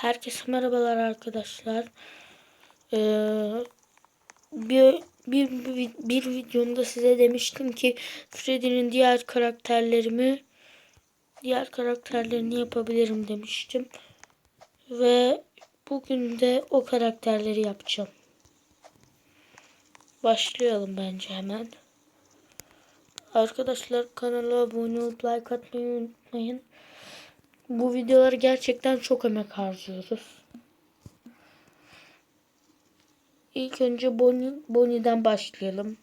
Herkese merhabalar arkadaşlar. Ee, bir, bir, bir, bir videomda size demiştim ki Freddy'nin diğer karakterlerimi diğer karakterlerini yapabilirim demiştim. Ve bugün de o karakterleri yapacağım. Başlayalım bence hemen. Arkadaşlar kanala abone olup like atmayı unutmayın. Bu videoları gerçekten çok emek harcıyoruz. İlk önce Bonnie, Bonnie'den başlayalım.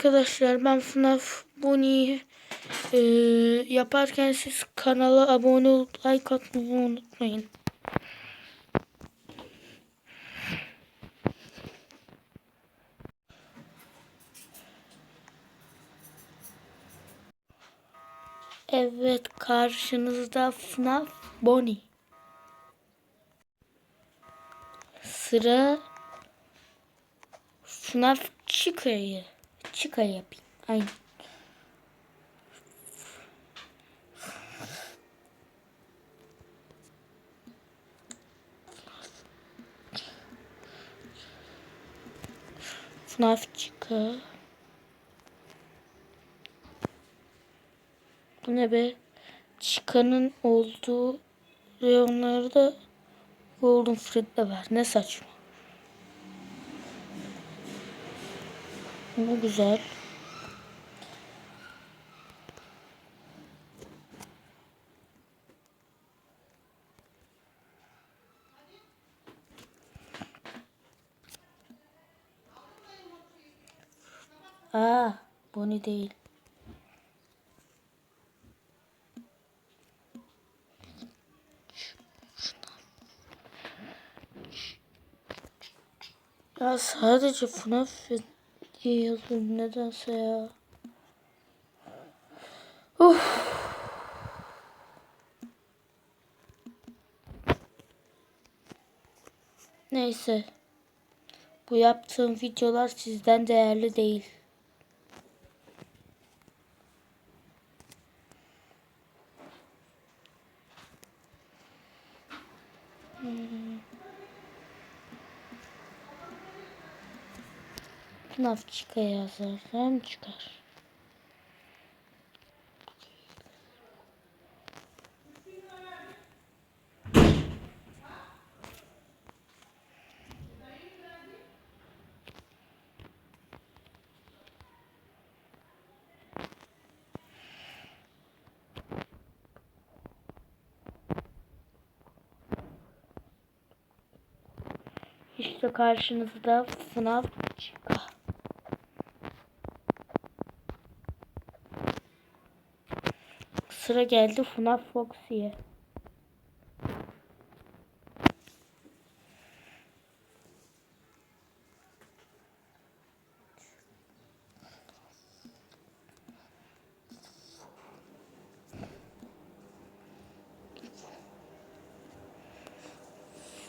Arkadaşlar ben FNAF Bonnie'yi e, yaparken siz kanala abone olup like atmayı unutmayın. Evet karşınızda FNAF Bonnie. Sıra FNAF Chica'yı. Chica yapayım. Aynen. FNAF Chica. Bu ne be? Chica'nın olduğu reyonlarda Golden Fred'de var. Ne saçma. Bu güzel. Aa, Bonnie değil. Ya sadece FNAF diye yazıyor nedense ya. Of. Neyse. Bu yaptığım videolar sizden değerli değil. FNAF çıkar yazarsam çıkar. İşte karşınızda FNAF çıkar. Sıra geldi FNAF Foxy'ye.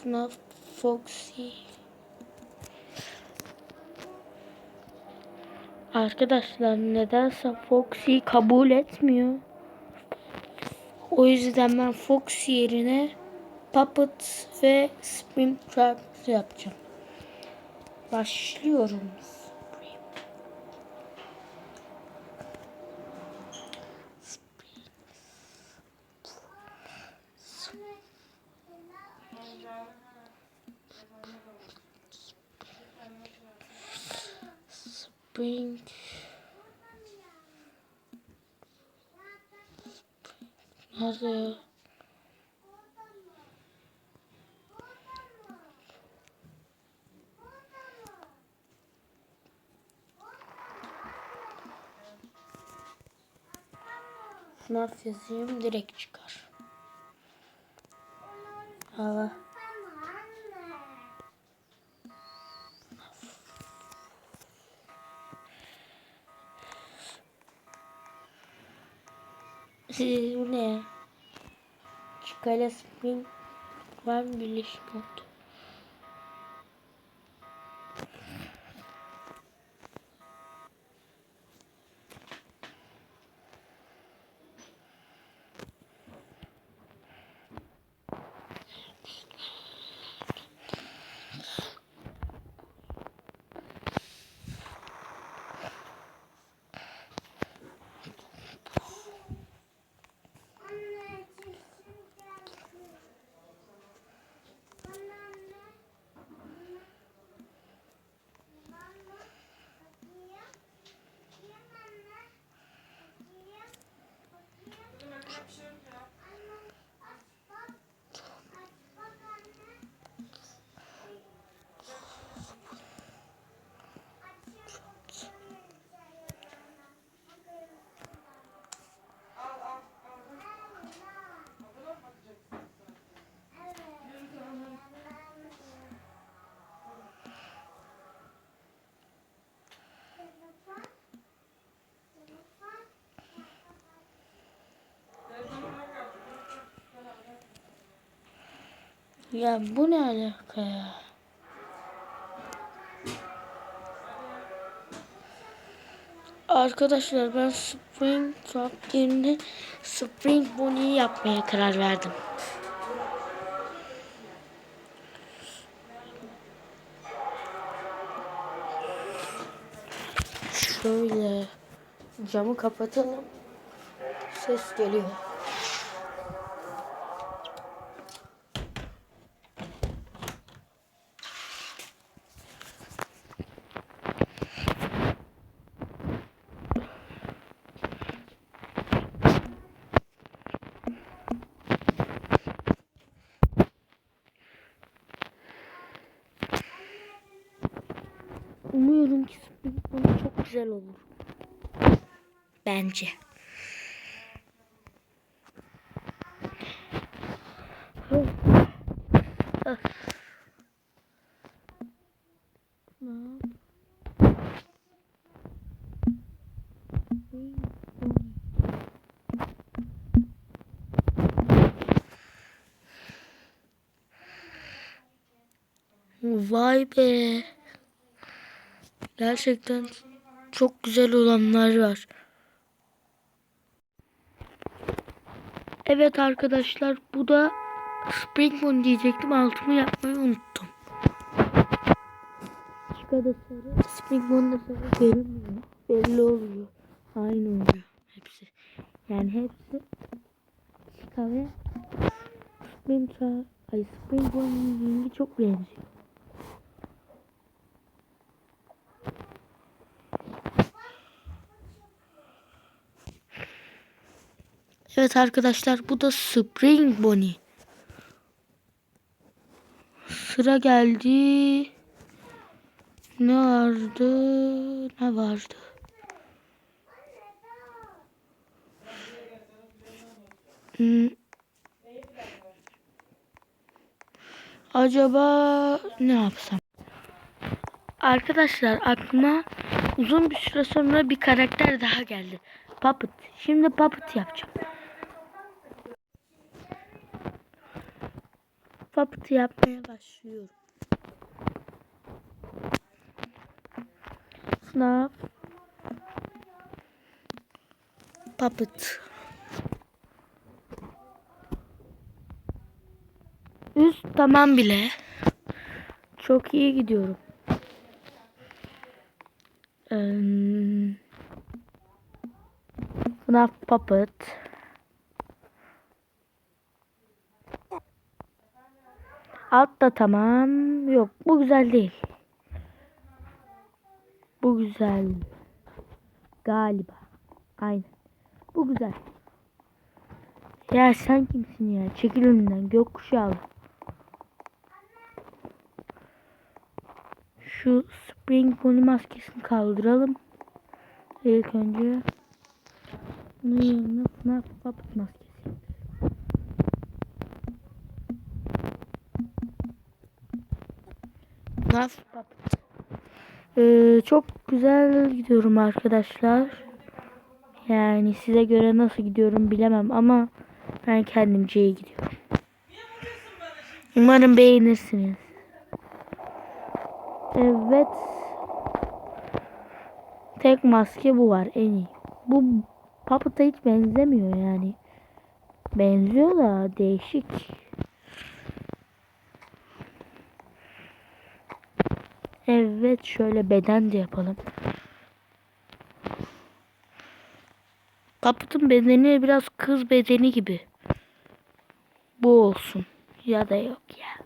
FNAF Foxy. Arkadaşlar nedense Foxy kabul etmiyor. O yüzden ben Fox yerine Puppet ve Springtrap yapacağım. Başlıyorum. Spring Nerede ya? Snap yazayım direkt çıkar. Allah. Bu ne ya? Çıkala Spring var mı birleşik Ya bu ne alaka ya? Arkadaşlar ben Spring Trap yerine Spring Bonnie yapmaya karar verdim. Şöyle camı kapatalım. Ses geliyor. Umuyorum ki Spring Bonnie çok güzel olur. Bence. Vay be. Gerçekten çok güzel olanlar var. Evet arkadaşlar bu da Spring Moon diyecektim altımı yapmayı unuttum. Chica sarı. Spring Moon da sarı görünmüyor. Belli oluyor. Aynı oluyor hepsi. Yani hepsi Chica ve Spring Ay Spring Moon'un rengi çok benziyor. Evet arkadaşlar bu da Spring Bonnie. Sıra geldi. Ne vardı? Ne vardı? Hmm. Acaba ne yapsam? Arkadaşlar aklıma uzun bir süre sonra bir karakter daha geldi. Puppet. Şimdi Puppet yapacağım. Puppet yapmaya başlıyorum. Sınav. Puppet. Üst tamam bile. Çok iyi gidiyorum. Ee, FNAF Puppet. Alt da tamam. Yok bu güzel değil. Bu güzel. Galiba. Aynen. Bu güzel. Ya sen kimsin ya? Çekil önümden. Gökkuşağı. Şu Spring Pony maskesini kaldıralım. İlk önce. Bunun yanına maskesi. Puppet. Ee, çok güzel gidiyorum arkadaşlar. Yani size göre nasıl gidiyorum bilemem ama ben kendimce iyi gidiyorum. Umarım beğenirsiniz. Evet. Tek maske bu var en iyi. Bu Puppet'a hiç benzemiyor yani. Benziyor da değişik. Evet şöyle beden de yapalım. Puppet'ın bedeni biraz kız bedeni gibi. Bu olsun. Ya da yok ya.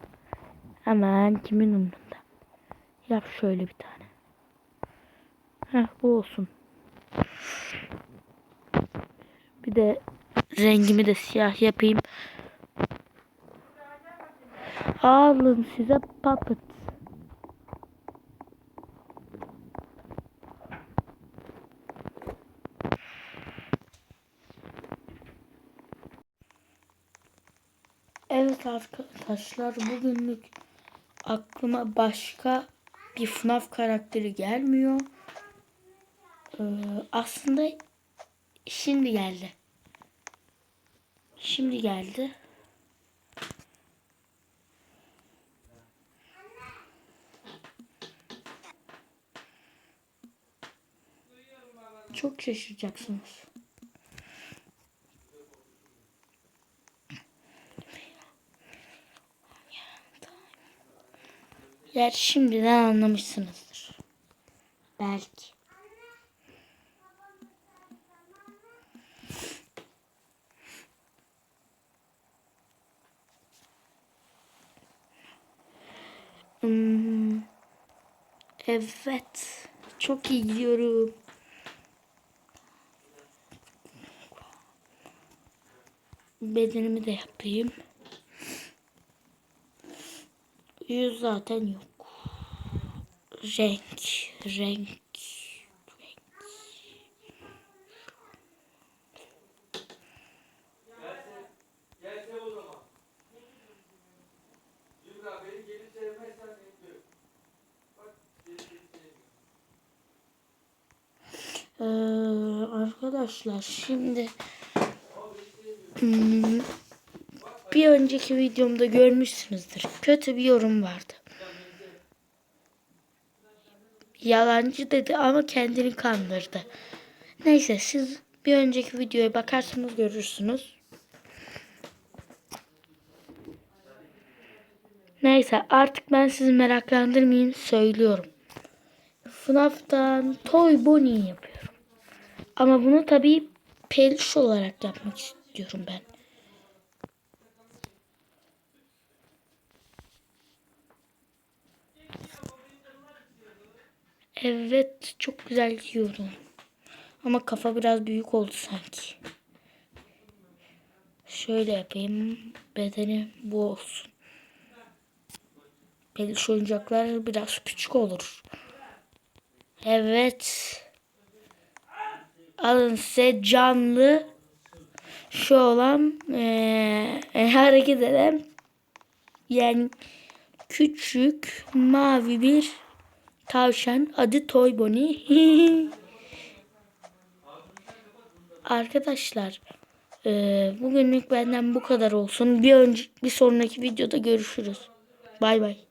Aman kimin umurunda. Yap şöyle bir tane. Heh bu olsun. Bir de rengimi de siyah yapayım. Alın size puppet. Evet arkadaşlar bugünlük aklıma başka bir FNAF karakteri gelmiyor. Ee, aslında şimdi geldi. Şimdi geldi. Çok şaşıracaksınız. Gerçi şimdiden anlamışsınızdır. Belki. Hmm. Evet. Çok iyi gidiyorum. Bedenimi de yapayım. Yüz zaten yok. Renk, renk, renk. Ee, arkadaşlar şimdi hmm, bir önceki videomda görmüşsünüzdür. Kötü bir yorum vardı. Yalancı dedi ama kendini kandırdı. Neyse siz bir önceki videoya bakarsanız görürsünüz. Neyse artık ben sizi meraklandırmayayım söylüyorum. FNAF'tan Toy Bonnie yapıyorum. Ama bunu tabii peluş olarak yapmak istiyorum ben. Evet çok güzel gidiyorum. Ama kafa biraz büyük oldu sanki. Şöyle yapayım. Bedeni bu olsun. Peluş oyuncaklar biraz küçük olur. Evet. Alın size canlı şu olan eee, hareket eden yani küçük mavi bir tavşan adı Toy Bonnie. Arkadaşlar eee, bugünlük benden bu kadar olsun. Bir önce bir sonraki videoda görüşürüz. Bay bay.